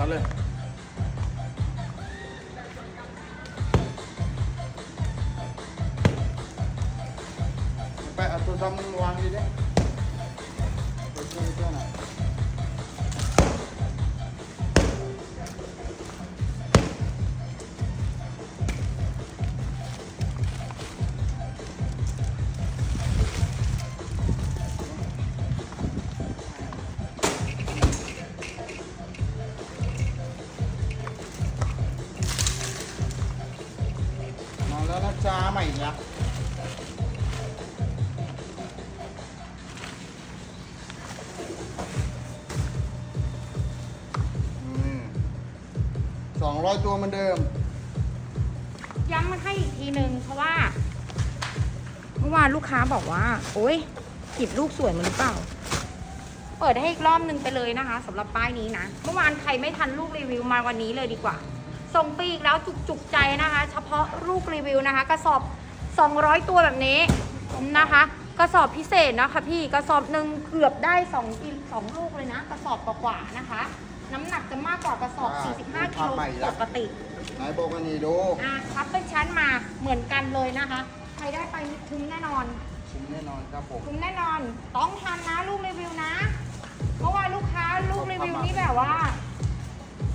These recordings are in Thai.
ตัดเลยไปเอาตัวซ้ำวางดีเนี่ย สองร้อยตัวเหมือนเดิม ย้ำมาให้อีกทีนึงเพราะว่า เมื่อวานลูกค้าบอกว่า โอ๊ยหยิบลูกสวยมันหรือเปล่า เปิดให้อีกรอบนึงไปเลยนะคะสำหรับป้ายนี้นะ เมื่อวานใครไม่ทันลูกรีวิวมาวันนี้เลยดีกว่า ส่งปีอีกแล้วจุกจุกๆใจนะคะ เฉพาะลูกรีวิวนะคะ กระสอบ 200 ตัวแบบนี้นะคะ กระสอบพิเศษนะคะพี่กระสอบหนึ่งเกือบได้2กิสองลูกเลยนะ กระสอบกว่าๆนะคะ น้ำหนักจะมากกว่ากระสอบอ่า45กิโลทำใหม่ละปกติไหนบอกกันนี่ดูอะครับเป็นชั้นมาเหมือนกันเลยนะคะ ใครได้ไปนี่คุ้มแน่นอน คุ้มแน่นอนครับผมคุ้มแน่นอน ต้องทันนะลูกรีวิวนะ เพราะว่าลูกค้าลูกรีวิวนี่แบบว่า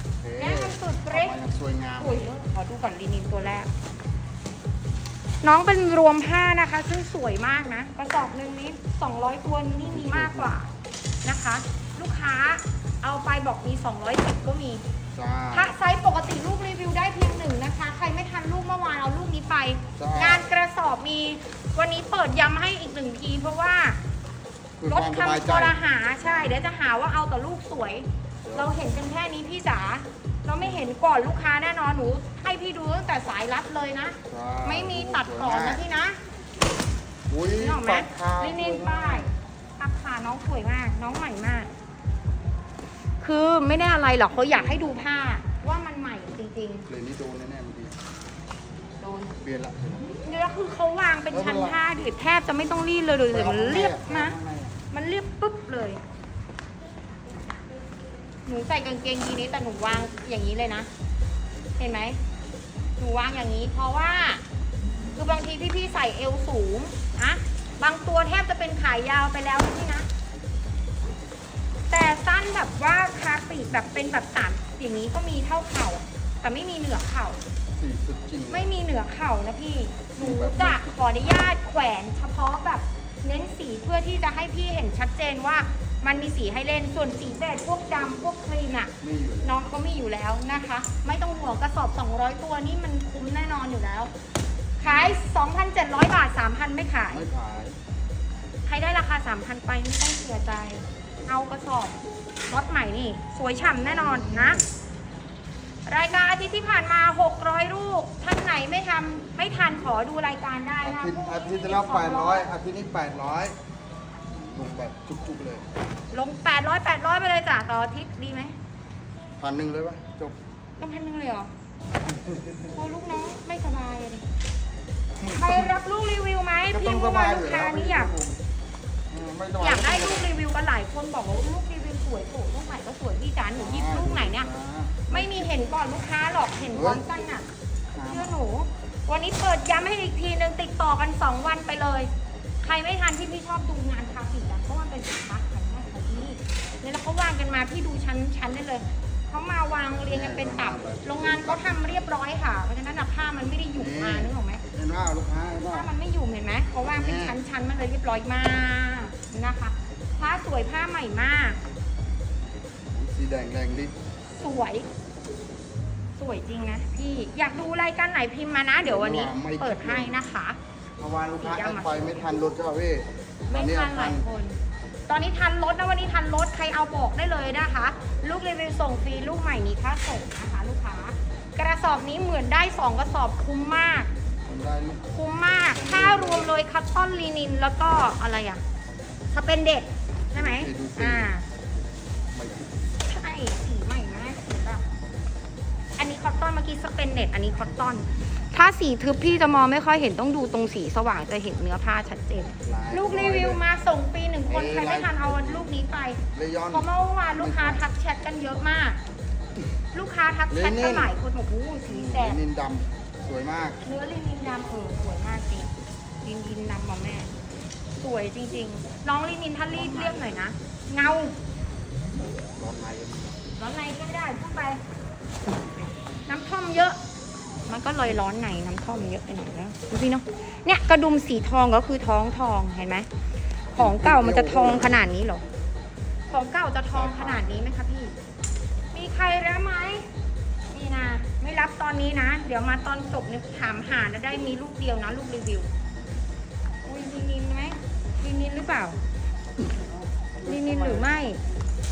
โอเคแน่นสุดเป๊ะออกมาอย่างสวยงามโอ้ยขอดูก่อนลินินตัวแรก น้องเป็นรวมผ้านะคะ ซึ่งสวยมากนะ กระสอบหนึ่งนี้ 200 ตัวนี่มีมากกว่านะคะ ลูกค้าเอาไปบอกมี 210 ก็มีจ้าถ้าไซส์ปกติลูกรีวิวได้เพียงหนึ่งนะคะ ใครไม่ทันลูกเมื่อวานเอาลูกนี้ไปจ้างงานกระสอบมีวันนี้เปิดย้ำให้อีกหนึ่งที เพราะว่าคือลคดวามสบายคำใจคอรหาใช่ เดี๋ยวจะหาว่าเอาแต่ลูกสวย เราเห็นกันแค่นี้พี่จ๋า เราไม่เห็นก่อนลูกค้าแน่นอนหนูให้พี่ดูตั้งแต่สายรัดเลยนะใช่ไม่มีตัดก่อนนะพี่นะอุ้ยนี่ออกไหมปักคาลินินป้ายตักขาน้องสวยมาก น้องใหม่มาก คือไม่ได้อะไรหรอกเขาอยากให้ดูผ้า ว่ามันใหม่จริงเลยนี่โดนแน่ๆเมื่อกี้ๆโดนเปลี่ยนละเนี่ยคือเขาวางเป็นชั้นผ้าดิแทบจะไม่ต้องรีดเลยเลยแต่มันเรียบนะ มันเรียบปุ๊บเลย หนูใส่กางเกงยีนนี้แต่หนูวางอย่างนี้เลยนะ เห็นไหม หนูวางอย่างนี้ เพราะว่า คือบางทีพี่ๆใส่เอวสูงนะบางตัวแทบจะเป็นขายาวไปแล้วนะพี่นะ แต่สั้นแบบว่าคาปีกแบบเป็นแบบสามอย่างนี้ก็มีเท่าเข่า แต่ไม่มีเหนือเข่า สีสุดจริง ไม่มีเหนือเข่านะพี่ หนูจะขออนุญาตแขวนเฉพาะแบบเน้นสีเพื่อที่จะให้พี่เห็นชัดเจนว่า มันมีสีให้เล่นส่วนสีแบบพวกดำพวกครีมอะไม่อยู่น้องเขามีอยู่แล้วนะคะ ไม่ต้องห่วงกระสอบ 200 ตัวนี่มันคุ้มแน่นอนอยู่แล้ว ขาย 2,700 บาท 3,000 ไม่ขาย ไม่ขาย ใครได้ราคา 3,000 ไปไม่ต้องเสียใจ เอากระสอบรถใหม่นี่ สวยฉ่ำแน่นอนนะรายการอาทิตย์ที่ผ่านมา 600รูปท่านไหนไม่ทำไม่ทันขอดูรายการได้อานะทิตย์อาทิตย์ที่แล้วแปดร้อยอาทิตย์นี้แปดร้อย ลงแบบจุกๆเลยลง 800 800 ไปเลยจ้ะต่ออาทิตย์ดีไหมพันหนึ่งเลยปะจบต้องพันหนึงเลยเหรอโอ้ลูกน้องไม่สบายเลยใครรับลูกรีวิวไหมก็พี่ต้องสเมื่อวาบานยอลูยู่กแล้ค้าวนี่อยากอืมไม่ต้องอยากได้ลูกรีวิวกันหลายคนบอกว่าลูกรีวิวสวยโถลูกใหม่ก็สวยพี่จ๋าหนูหยิบลูกไหนเนี่ย ไม่มีเห็นก่อนลูกค้าหรอกเห็นพร้อมกันน่ะเชื่อหนู วันนี้เปิดย้ำให้อีกทีนึงติดต่อกัน 2 วันไปเลย ใครไม่ทันที่พี่ชอบดูงานคาสิกอะเพราะมันเป็นสินค้าขายง่ายของที่นี่เนี่ยแล้วเขาวางกันมาพี่ดูชั้นชั้นได้เลยเขามาวางเรียงกันเป็นตับ โรงงานเขาทำเรียบร้อยค่ะเพราะฉะนั้นอะผ้ามันไม่ได้หยุ่มมานึกออกไหมเห็นว่าลูกค้าเห็นว่า ผ้ามันไม่หยุ่มเห็นไหมเขาวางเป็นชั้นชั้นๆมันเลยเรียบร้อยมากนะคะผ้าสวยผ้าใหม่มาก สีแดงแรงลิ์สวย สวยจริงนะพี่อยากดูรายการไหนพิมพ์มานะ เดี๋ยววันนี้เปิดให้นะคะเมื่อวานลูกค้าแอดไปไม่ทันรถเจ้าพี่ไม่ทันหลายคน ตอนนี้ทันรถนะวันนี้ทันรถใครเอาบอกได้เลยนะคะ ลูกรีวิวส่งฟรีลูกใหม่มีค่าส่งนะคะลูกค้า กระสอบนี้เหมือนได้2กระสอบคุ้มมากทำได้ลูกคุ้มมาก ถ้ารวมเลยคัตตอนลีนินแล้วก็อะไรอะสเปนเด็ดใช่ไหมอ่าไม่ ใช่สีใหม่มากสีแบบอันนี้คอตตอนเมื่อกี้สเปนเน็ตอันนี้คอตตอน ถ้าสีทึบพี่จะมองไม่ค่อยเห็นต้องดูตรงสีสว่างจะเห็นเนื้อผ้าชัดเจน ลูกรีวิวมาส่งปีหนึ่งคนใครไม่ทันเอาลูกนี้ไปเลยย้อนเพราะเมื่อวานลูกค้าทักแชทกันเยอะมาก ลูกค้าทักแชทกันหลายคนบอกโอ้โหสีแสบนินดำสวยมาก เนื้อลินินดำเออสวยมากจริงลินินดำมาแม่ สวยจริง ๆ น้องลินินถ้ารีบเรียกหน่อยนะเงาร้อนในร้อนในก็ไม่ได้พูดไป น้ำท่อมเยอะ มันก็เลยร้อนในน้ำท่อมเยอะไปหน่อยนะดูพี่เนาะเนี่ยกระดุมสีทองก็คือท้องทองเห็นไหมของเก่ามันจะทองขนาดนี้เหรอ ของเก่าจะทองขนาดนี้ไหมคะพี่ มีใครรับไหมนี่นะ ไม่รับตอนนี้นะ เดี๋ยวมาตอนจบเนี่ยถามหาแล้วได้มีลูกเดียวนะลูกรีวิวอุ้ยลินินไหมลินินหรือเปล่าลินินหรือไม่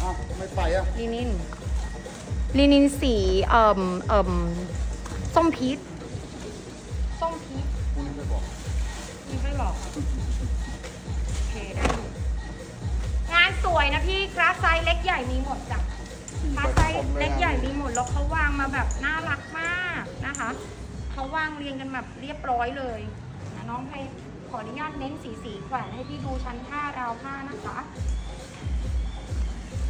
อ้าวไม่ไปอะลินินลินินสีเอ่มเอ่ม ส้มพีชส้มพีชคุณไม่บอกนี่ไม่บอกโอเคได้อยู่งานสวยนะพี่คลาสไซส์เล็กใหญ่มีหมดจ้ะคลาสไซส์เล็กใหญ่มีหมดแล้วเขาวางมาแบบน่ารักมากนะคะเขาวางเรียงกันแบบเรียบร้อยเลยนะน้องให้ขออนุญาตเน้นสีสีแขวนให้พี่ดูชั้นผ้าราวผ้านะคะ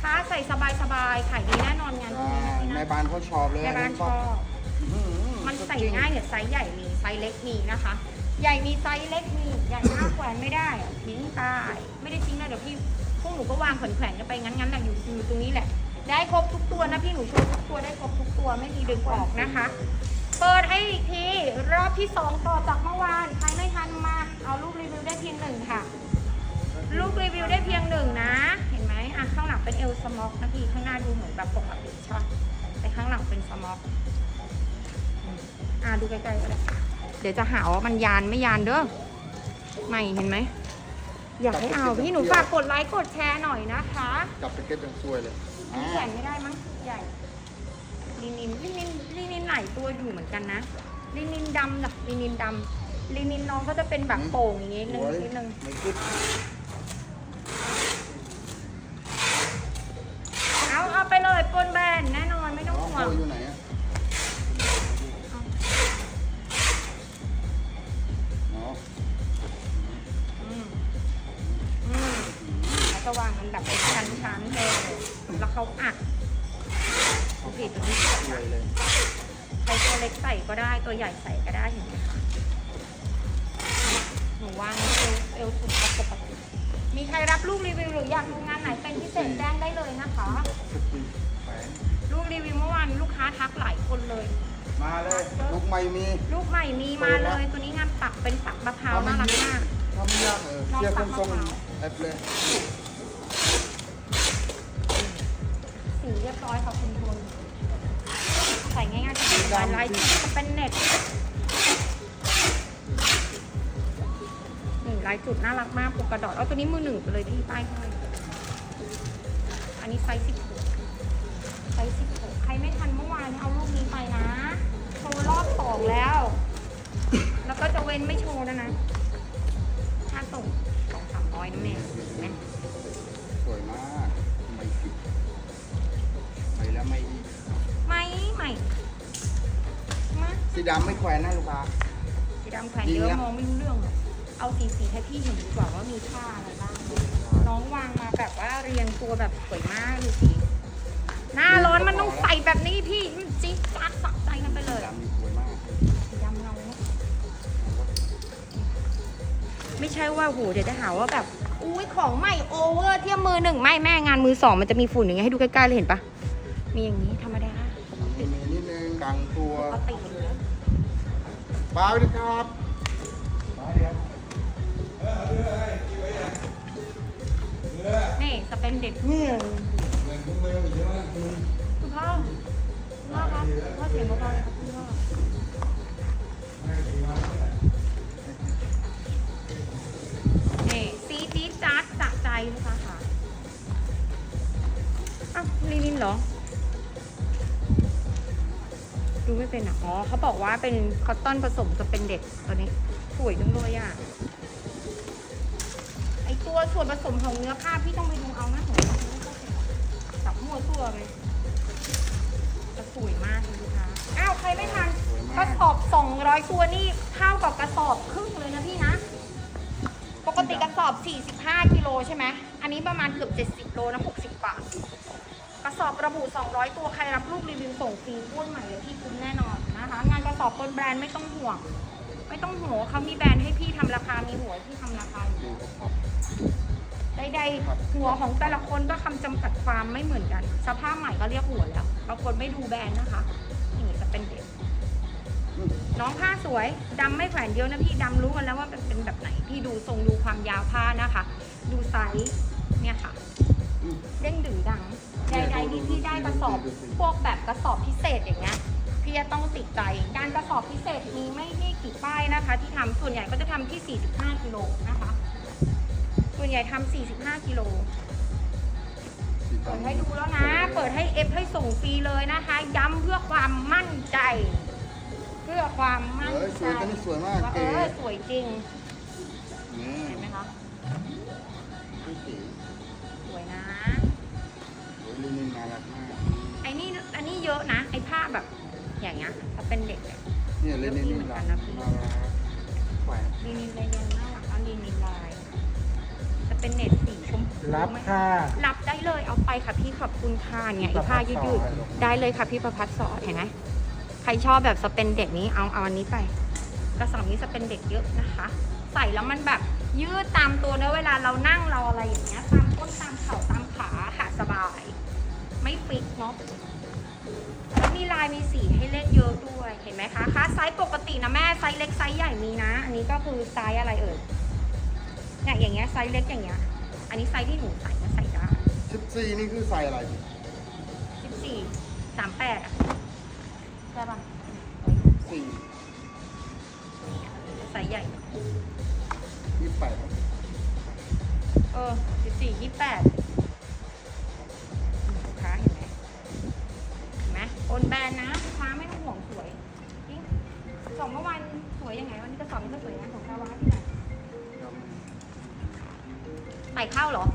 ผ้าใส่สบายๆขายดีแน่นอนงานพวกนี้นะพี่ในนะบ้านเขาชอบเลยแม่บ้านชอบอื้อหือมัน ใส่ง่ายเนี่ยไซส์ใหญ่มีไซส์เล็กมีนะคะ ใหญ่มีไซส์เล็กมีใหญ่มากแขวนไม่ได้ทิ้งตายไม่ได้ทิ้งนะเดี๋ยวพี่พวกหนูก็วางแขวนๆกันไปงั้นๆแหละอยู่อยู่ตรงนี้แหละ ได้ครบทุกตัวนะพี่หนูโชว์ทุกตัวได้ครบทุกตัวไม่มีดึงออกนะคะ เปิดให้อีกทีรอบที่สองต่อจากเมื่อวานใครไม่ทันมาเอาลูกรีวิวได้เพียงหนึ่งค่ะลูกรีวิวได้เพียงหนึ่งนะ เห็นไหมอะข้างหลังเป็นเอลสมอกนะพี่ข้างหน้าดูเหมือนแบบปกติใช่ปะแต่ข้างหลังเป็นสมอก อ่าดูใกล้ๆก็ได้เดี๋ยวจะหาว่ามันยานไม่ยานเด้อไม่เห็นไหม อยากให้เอาพี่หนูฝากกดไลค์กดแชร์หน่อยนะคะจับตะเก็บยังสวยเลยอันนี้ใหญ่ไม่ได้มั้งใหญ่ลินินลินินลินินหลายตัวอยู่เหมือนกันนะลินินดำจ้ะลินินดำลินินน้องก็จะเป็นแบบโป่งอย่างงี้นึงสวยนิดนึงไม่คิด ลูกรีวิวหรืออยากดูงานไหนเป็นพิเศษแจ้งได้เลยนะคะสิบปีแปดลูกรีวิวเมื่อวานลูกค้าทักหลายคนเลย มาเลย ลูกใหม่มี ลูกใหม่มีมาเลย ตัวนี้งานปักเป็นปักมะพร้าวน่ารักมากทำไม่ยากเออเชียร์คนทรงแอปเลยสีเรียบร้อยค่ะคุณพลใส่ง่ายๆจะเป็นลายลายจุดจะเป็นเน็ตายจุดน่ารักมากปกกระดอดเอาตัวนี้มือหนึ่งไปเลยพี่ป้ายให้อันนี้ไซส์สิบหกไซส์สิบหกใครไม่ทันเมื่อวานเอาลูกนี้ไปนะโชว์รอบสองแล้ว แล้วก็จะเว้นไม่โชว์แล้วนะค่าส่งสองสามร้อยนะแม่เห็นไหมสวยมากไม่ผิดไปแล้วไม่อีกไม่ใหม่มาสีดำไม่แขวนนะลูกค้าสีดำแขวนเยอะจริงอะมองไม่รู้เรื่องหรอก เอาสีสีให้พี่เห็นดีกว่าว่ามีค่าอะไรบ้าง น้องวางมาแบบว่าเรียงตัวแบบสวยมากดูสิ หน้าร้อนมันต้องใส่แบบนี้พี่มันจิ๊ดจัดสะใจกันไปเลยดำนี่สวยมากสีดำเงาเนอะไม่ใช่ว่าโหเดี๋ยวจะหาว่าแบบ อุ้ยของใหม่โอเวอร์เทียมมือหนึ่งไม่แม่งานมือสองมันจะมีฝุ่นอย่างเงี้ยให้ดูใกล้ๆเลยเห็นปะมีอย่างนี้ธรรมดามีนิดนึงกลางตัวปกติเลยป้าสวัสดีครับป้าเดี๋ยว นี่สเป็นเด็กนี่คุณพ่อคุณพ่อครับคุณพ่อเสียงเบาๆเลยครับคุณพ่อนี่ซีจี๊ดจ๊าดสะใจลูกค้าค่ะอ้าวลินินเหรอดูไม่เป็นอะ อ๋อ เขาบอกว่าเป็นคอตตอนผสมจะเป็นเด็กตัวนี้สวยจังเลยอะ ตัวส่วนผสมของเนื้อผ้าพี่ต้องไปดูเอานะสับมั่วตัวเลยจะสวยมากเลยลูกค้าอ้าวใครไม่ทันกระสอบ 200 ตัวนี่เท่ากับกระสอบครึ่งเลยนะพี่นะ ปกติกระสอบ 45 กิโลใช่ไหมอันนี้ประมาณเกือบ 70 โลนะ 60 บาท กระระสอบระบุ 200 ตัวใครรับลูกรีวิวส่งฟรีพูดใหม่เลยพี่คุ้มแน่นอนนะคะ งานกระสอบคนแบรนด์ไม่ต้องห่วง ไม่ต้องห่วงว่าเขามีแบรนด์ให้พี่ทำราคา มีหัวให้พี่ทำราคาอยู่ดูกระสอบใดๆหัวของแต่ละคนก็คำจำกัดความไม่เหมือนกัน สภาพใหม่ก็เรียกหัวแล้วบางคนไม่ดูแบรนด์นะคะนี่จะเป็นเด็กอืมน้องผ้าสวยดำไม่แขวนเยอะนะพี่ดำรู้กันแล้วว่ามันเป็นแบบไหน พี่ดูทรงดูความยาวผ้านะคะ ดูไซส์เนี่ยค่ะอืมเด้งดึงดัง ใดๆที่พี่ได้กระสอบ พวกแบบกระสอบพิเศษอย่างเงี้ย พี่จะต้องติดใจ การกระสอบพิเศษมีไม่ที่กี่ป้ายนะคะ ที่ทำส่วนใหญ่ก็จะทำที่ 45กิโลนะคะ ส่วนใหญ่ทำ45กิโลสีเปิดดำให้ดูแล้วนะ เปิดให้เอฟให้ส่งฟรีเลยนะคะ ย้ำเพื่อความมั่นใจ เพื่อความมั่นเอ้ยสใจวยตัวนี้สวยมากว่าเอเก๋อสวยจริงนี่เห็นไหมคะเก๋สวยนะโอ้ยลินินน่ารักมาก เงี้ยถ้าเป็นเด็กเนี่ยเนี่ยลินินนี่น่ารักน่ารักแหวนลีนินลายยังน่ารักอะลีนินลาย จะเป็นเน็ตสีชมพูรับไหมค่ะ รับได้เลยเอาไปค่ะพี่ขอบคุณค่ะเนี่ยไอ้ผ้ายืดๆได้เลยค่ะพี่ประพัดสอนเห็นไหมใครชอบแบบสเปนเด็กนี้เอาเอาอันนี้ไป กระสอบนี้สเปนเด็กเยอะนะคะ ใส่แล้วมันแบบยืดตามตัวเนอะเวลาเรานั่งเราอะไรอย่างเงี้ยตามก้นตามเข่าตามขาค่ะสบาย ไม่ฟิกเนาะแล้วมีลายมีสีให้ เลือกเยอะด้วยเห็นไหมคะคะไซส์ปกตินะแม่ไซส์เล็กไซส์ใหญ่มีนะ อันนี้ก็คือไซส์อะไรเอ่ยเนี่ยอย่างเงี้ยไซส์เล็กอย่างเงี้ยอันนี้ไซส์ที่หนูใส่ก็ใส่ได้สิบสี่นี่คือใส่อะไรสิบสี่สามแปดอะใช่ปะสี่ไซส์ใหญ่ยี่สิบแปดเออสิบสี่ยี่แปด นไหมโอนแบรนด์นะลูกค้าไม่ต้องห่วงสวยจริงสองเมื่อวานสวยยังไงวันนี้ก็สองนี่ก็สวยนะของชาวบ้านที่ไหนใส่ข้าวเหรอ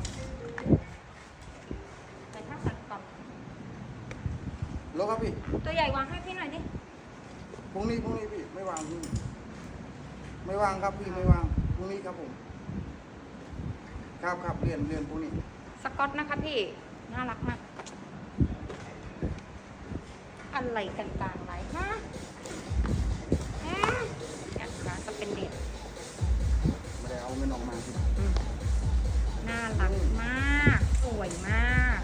ใส่ข้าวใส่กรอบแล้วครับพี่ ตัวใหญ่วางให้พี่หน่อยดิพรุ่งนี้พรุ่งนี้พี่ไม่วางพี่ไม่วางครับพี่ไม่วางพรุ่งนี้ครับผมครับครับเรียนเรียนพรุ่งนี้ สกอตนะคะพี่ น่ารักมาก อะไรกันกลางไรฮะฮะเนี่ยค่ะจะเป็นเด็กไม่ได้เอาเงินออกมาพี่อืมน่ารักมาก สวยมาก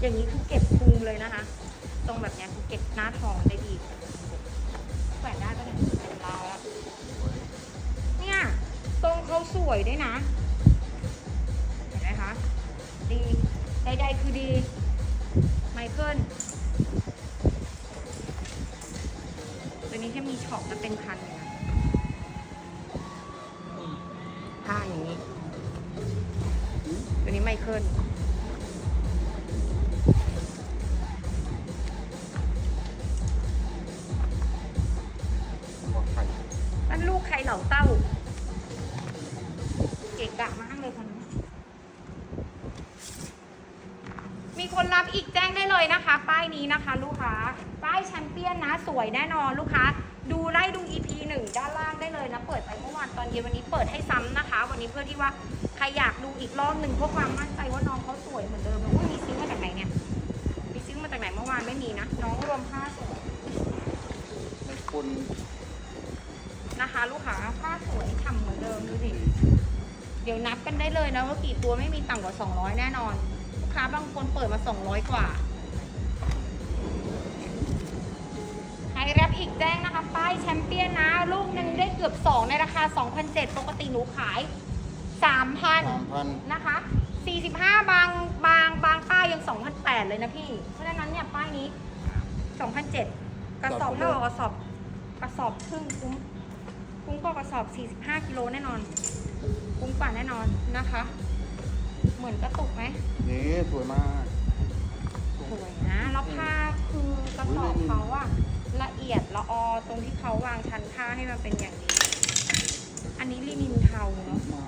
อย่างนี้คือเก็บพุงเลยนะคะ ตรงแบบเนี้ยคือเก็บหน้าท้องได้ดีแขวนได้ปะเนี่ยเป็นลายอะเนี่ยทรงเขาสวยด้วยนะเห็นไหมคะ ดีใดๆคือดี ไมเคิล นี้แค่มีช็อปจะเป็นพันเลยนะผ้าอย่างนี้ ตัวนี้ไมเคิลบอกไข่นั่นลูกใครเหล่าเต้า เกะกะมากเลยคนนี้มีคนรับอีกแจ้งได้เลยนะคะ ป้ายนี้นะคะ ลูกค้า ป้ายแชมเปี้ยนนะ สวยแน่นอนลูกค้า ดูไล่ดู EP หนึ่งด้านล่างได้เลยนะ เปิดไปเมื่อวานตอนเย็นวันนี้เปิดให้ซ้ำนะคะ วันนี้เพื่อที่ว่าใครอยากดูอีกรอบหนึ่งเพื่อความมั่นใจว่าน้องเขาสวยเหมือนเดิมแล้วอุ้ยมีซิงมาจากไหนเนี่ยมีซิงมาจากไหนเมื่อวานไม่มีนะ น้องรวมผ้าสวย ในคนนะคะ ลูกค้าผ้าสวยฉ่ำเหมือนเดิมดูสิ เดี๋ยวนับกันได้เลยนะว่ากี่ตัวไม่มีต่ำกว่า 200 แน่นอน ลูกค้าบางคนเปิดมา 200 กว่า อีกแจ้งนะคะ ป้ายแชมเปี้ยนนะ ลูกหนึ่งได้เกือบ 2 ในราคา 2,700ปกติหนูขาย 3,000สามพันนะคะ 45 บางบางบางป้ายยัง 2,800 เลยนะพี่ เพราะฉะนั้นเนี่ยป้ายนี้ 2,700 กระสอบเท่ากับกระสอบกระสอบครึ่งคุ้มคุ้มกว่ากระสอบ 45 กิโลแน่นอน คุ้มกว่าแน่นอนนะคะ เหมือนกระตุกไหมนี่สวยมาก สวยนะ แล้วผ้าคือกระสอบเขาอะ ละเอียดละออตรงที่เขาวางชั้นผ้าให้มันเป็นอย่างดีอันนี้ลินินเทาเนาะไม้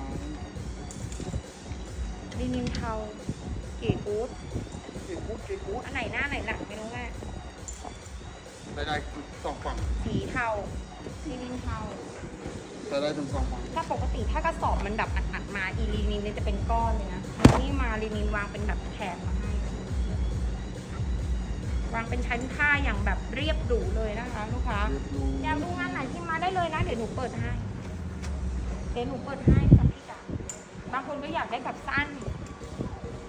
ลินินเทาเก๋กู๊ดเก๋กุ๊ดเก๋กุ๊ดอันไหนหน้าไหนหลังไม่รู้แม่ได้ได้สองฝั่งสีเทาลินินเทาได้ได้ถึงสองฝั่งถ้าปกติถ้ากระสอบมันแบบอัดๆมาอีลินินเนี่ยจะเป็นก้อนเลยนะแล้วนี่มาลินินวางเป็นแบบแถบมาให้ วางเป็นชั้นผ้าอย่างแบบเรียบหรูเลยนะคะ ลูกค้าอยากดูงานไหนที่มาได้เลยนะ เดี๋ยวหนูเปิดให้เดี๋ยวหนูเปิดให้กับพี่จ๋าบางคนก็อยากได้แบบสั้น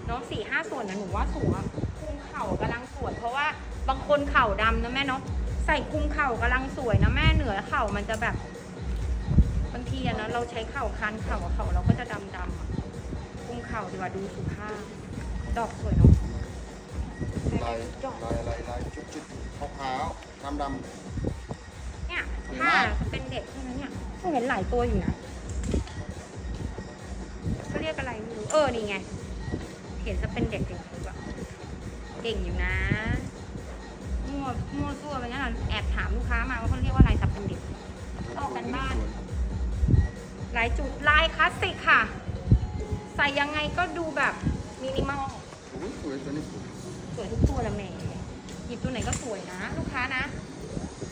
เนาะสี่ห้าส่วนนะหนูว่าสูงอะคุมเข่ากำลังสวย เพราะว่าบางคนเข่าดำนะแม่เนาะใส่คุมเข่ากำลังสวยนะแม่เหนือเข่ามันจะแบบบางทีอะนะเราใช้เข่าคันเข่าเข่าเราก็จะดำดำคุมเข่าดีกว่าดูสุภาพดอกสวยเนาะ ลายลายลายลายชุดชุดขาวๆดำดเนี่ยสวยถ้ามากเป็นเด็กใช่ไหมเนี่ยก็เห็นหลายตัวอยู่นะเขาเรียกอะไรไม่รู้เออนี่ไง เห็นจะเป็นเด็กจริงๆแบบเก่งอยู่นะมั่วมั่วซั่วไปงั้นอะแอบถามลูกค้ามาว่าเขาเรียกว่าอะไรสับเป็นเด็กำต่อกันบ้าน หลายจุดลายคลาสสิกค่ะ ใส่ยังไงก็ดูแบบมินิมอลโอ้ยสวยตัวนี้สวย สวยทุกตัวละแหม่หยิบตัวไหนก็สวยนะ ลูกค้านะ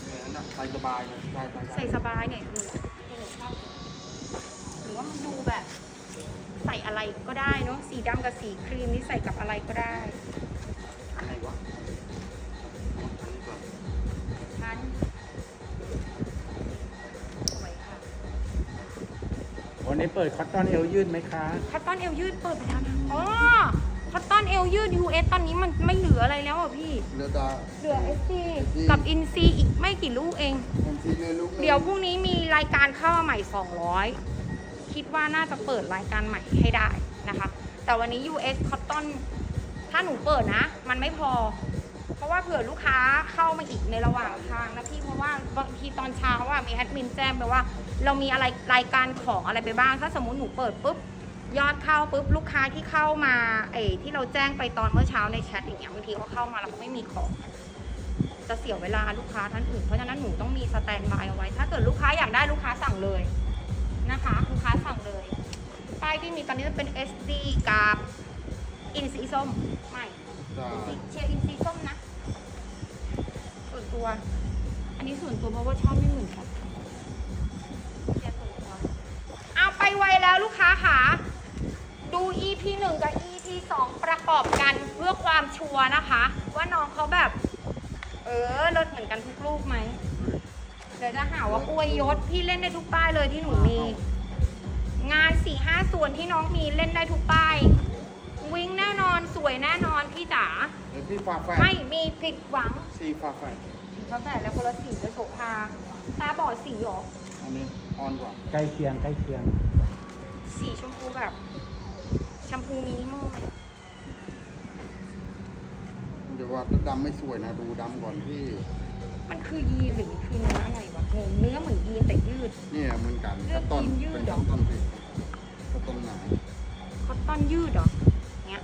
เนี่ยนะใส่สบายเลยใส่ใส่ใส่สบายเนี่ยคือที่หนูชอบหรือว่ามันดูแบบ ใส่อะไรก็ได้เนาะสีดำกับสีครีมนี่ใส่กับอะไรก็ได้อะไรวะอันนี้ก่อนชั้นสวยค่ะวันนี้เปิดคอตตอนเอวยืดไหมคะ คัตตอนเอวยืดเปิดไปแล้วนะอ๋อ คัตตอนเอวยืด US ตอนนี้มันไม่เหลืออะไรแล้วอะพี่ เรือดา เหลือ SC กับ INC อีกไม่กี่ลูกเองเอ็มซีเรือลูกหนึ่งเดี๋ยวพรุ่งนี้มีรายการเข้ามาใหม่ 200 คิดว่าน่าจะเปิดรายการใหม่ให้ได้นะคะ แต่วันนี้ US Cotton ถ้าหนูเปิดนะ มันไม่พอ เพราะว่าเผื่อลูกค้าเข้ามาอีกในระหว่างทางนะพี่ เพราะว่าบางทีตอนเช้าว่ามีแอดมินแจ้งไปว่า เรามีอะไรรายการของอะไรไปบ้าง ถ้าสมมุติหนูเปิดปุ๊บ ยอดเข้าปุ๊บลูกค้าที่เข้ามาเอ้ที่เราแจ้งไปตอนเมื่อเช้าในแชทอย่างเงี้ยบางทีเขาเข้ามาแล้วเขาไม่มีของ จะเสียเวลาลูกค้าท่านอื่นเพราะฉะนั้นหนูต้องมีสแตนบายเอาไว้ ถ้าเกิดลูกค้าอยากได้ลูกค้าสั่งเลยนะคะลูกค้าสั่งเลยป้ายที่มีตอนนี้จะเป็น SD กับอินซีส้มไม่เชียร์อินซีส้มนะส่วนตัว อันนี้ส่วนตัวเพราะว่าชอบไม่เหมือนกันเชียร์ส่วนตัวเอาไปไวแล้วลูกค้าค่ะ ดู EP 1กับ EP 2ประกอบกันเพื่อความชัวร์นะคะ ว่าน้องเขาแบบ เออลดเหมือนกันทุกรูปไหม เดี๋ยวจะหาว่าอวยยศพี่เล่นได้ทุกป้ายเลยที่หนูมี งานสี่ห้าส่วนที่น้องมีเล่นได้ทุกป้าย วิ่งแน่นอนสวยแน่นอนพี่จ๋าเดี๋ยวพี่ฝาแฝดไม่มีผิดหวังสีฝาแฝดเขาแต่แล้วคนละสีจะโสภาตาบอดสีเหรออันนี้อ่อนกว่า ใกล้เคียงใกล้เคียง สีชมพูแบบ แชมพูมินิมอลเดี๋ยวว่าดำไม่สวยนะ ดูดำก่อนพี่ มันคือยีนหรือมันคือเนื้ออะไรวะงงเนื้อเหมือนยีนแต่ยืด เนี่ยเหมือนกันเลือกต้นยีนยืดเป็นเหรอ ต้นพี่ต้นหนาคอตตอนยืดเหรอเนี้ย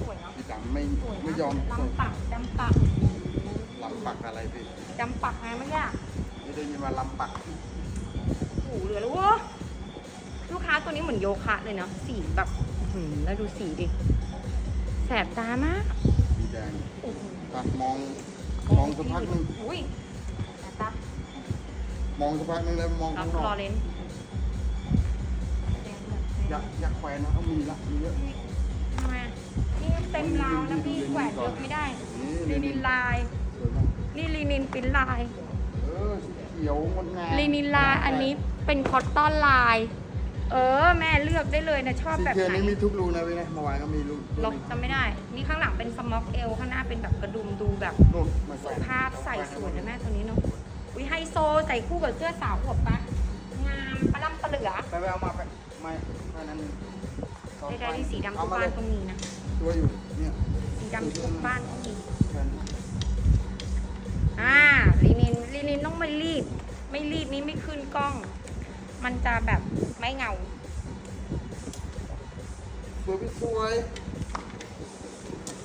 สวยเนาะพี่ดำไม่สวยนะไม่ยอมดำปักดำปักลำปักอะไรพี่ดำปักไงไม่ยากไม่ได้ยินว่าลำปักโอ้โหเหลือแล้วเวะ ลูกค้าตัวนี้เหมือนโยคะเลยเนาะสีแบบอื้อหือแล้วดูสีดิ แสบตามากสีแดงโอ้โหอะมอง มองสักพักหนึงอุ้ยแสบตามองสักพักหนึงแล้วมองเราข้างนฟอลอกเรนซ์อยากอยากแขวนนะเขามีละมีเยอะทำไมอะนี่เต็มราวแล้วพี่แขวนเยอะไม่ได้นี่ลีนินลายสวยมากนี่ลีนินปริ้นลายเออสีเขียวงดงามลีนินลายอันนี้เป็นคอตตอนลาย เออ แม่เลือกได้เลยนะชอบสีแบบเขียวไหน นี่มีทุกรูนะพี่นะเมื่อวานก็มีรูล็อกจำไม่ได้ นี่ข้างหลังเป็นสม็อกเอลข้างหน้าเป็นแบบกระดุมดูแบบนู่นมาแขสุวนภาพใส่สวยนะแม่ตัวนี้เนาะวิไฮโซใส่คู่กับเสื้อสาวอวบปะงามปลาล่ำปลาเหลือไปไปเอามาไปไม่แค่นั้นเองได้ได้ที่สีดำเอาทุกมาบ้าเลนยก็มีนะ ตัวอยู่เนี่ยสีดำทุกบ้านก็มีแค่นั้นอ่าลีนินลีนินต้องไม่รีดไม่รีดนี้ไม่ขึ้นกล้อง มันจะแบบ ไม่เงาสวยพี่สวย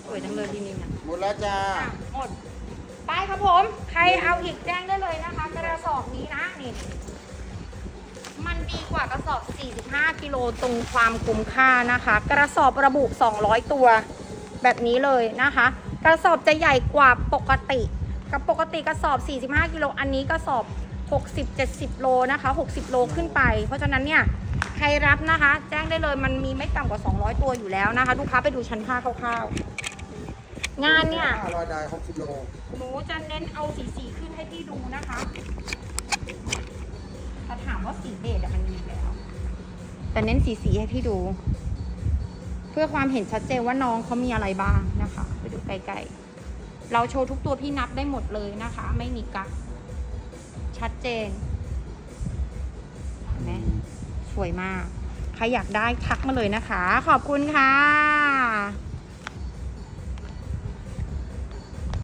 สวยจังเลยลีนินอะหมดแล้วจ้าอะหมด ไปครับผม ใครเอาอีกแจ้งได้เลยนะคะ กระสอบนี้นะนี่ มันดีกว่ากระสอบ 45 กิโลตรงความคุ้มค่านะคะ กระสอบระบุ 200 ตัว แบบนี้เลยนะคะ กระสอบจะใหญ่กว่าปกติ กับปกติกระสอบ 45 กิโล อันนี้กระสอบ 60-70 โลนะคะ 60 โลขึ้นไป เพราะฉะนั้นเนี่ยใครรับนะคะ แจ้งได้เลยมันมีไม่ต่ำกว่า 200 ตัวอยู่แล้วนะคะ ลูกค้าไปดูชั้นผ้าคร่าวๆ งานเนี่ยห้าร้อยได้หกสิบโลหนูจะเน้นเอาสีสีขึ้นให้พี่ดูนะคะถ้าถามว่าสีเบจอะมันมีแล้ว แต่เน้นสีสีให้พี่ดู เพื่อความเห็นชัดเจนว่าน้องเขามีอะไรบ้างนะคะ ไปดูไกลๆเราโชว์ทุกตัวพี่นับได้หมดเลยนะคะ ไม่มีกัก ชัดเจนเห็นไหมสวยมาก ใครอยากได้ทักมาเลยนะคะ ขอบคุณค่ะ